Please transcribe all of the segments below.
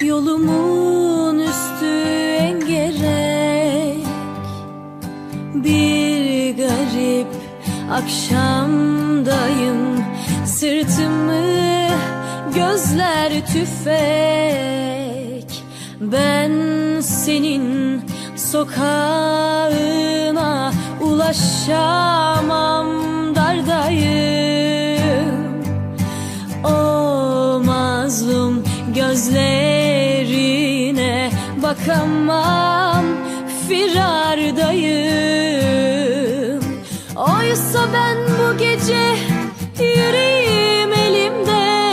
Yolumun üstü engerek. Bir garip akşamdayım Sırtımı gözler tüfek. Ben senin sokağına ulaşamam dardayım gözlerine bakamam firardayım. Oysa ben bu gece yüreğim elimde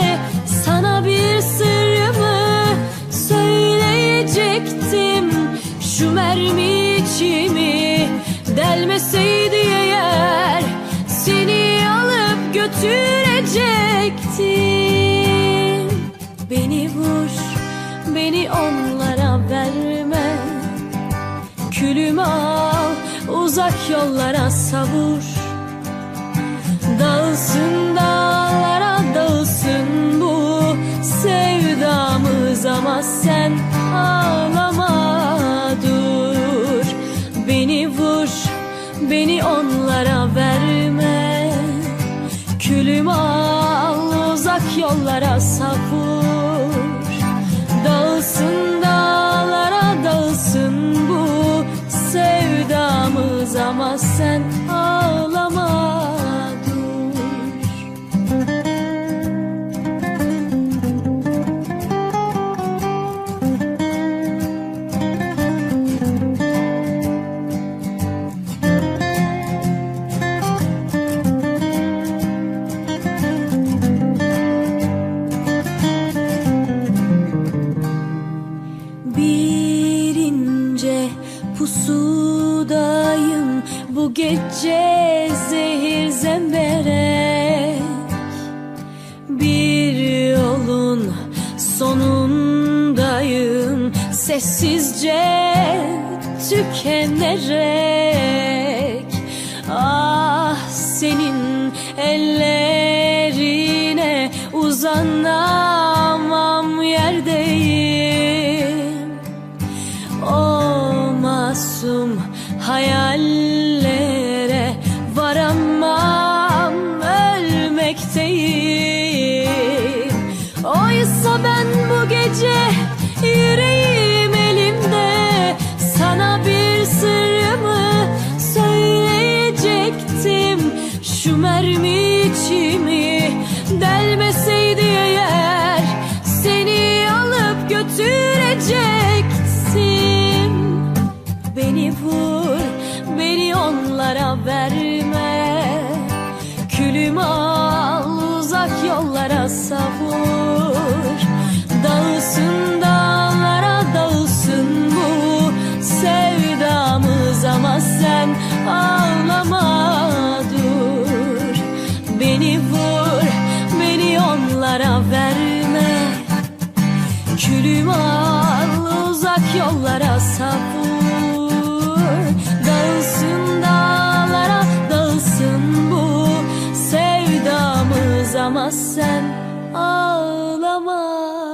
Sana bir sırrımı söyleyecektim. Şu mermi içimi delmeseydi eğer Seni alıp götürecektim Beni vur, beni onlara verme. Külümü al, uzak yollara savur. Dağılsın dağlara dağılsın bu sevdamız ama sen ağlama dur. Beni vur, beni onlara verme. Külümü al, uzak yollara savur Dağılsın dağlara dağılsın bu sevdamız. Ama sen ağlama Bir ince pusudayım. Bu gece zehir zemberek Bir yolun sonundayım. Sessizce tükenerek. Ah senin ellerine uzanamam hayallere varamam ölmekteyim. Oysa ben bu gece yüreğim elimde Sana bir sırrımı söyleyecektim. Şu mermi içimi delmeseydi onlara verme. Külümü al, uzak yollara savur. Dağılsın dağlara, dağılsın bu sevdamız. Ama sen ağlama dur. Beni vur, beni onlara verme. Külümü al uzak yollara savur. Dağılsın Ama sen ağlama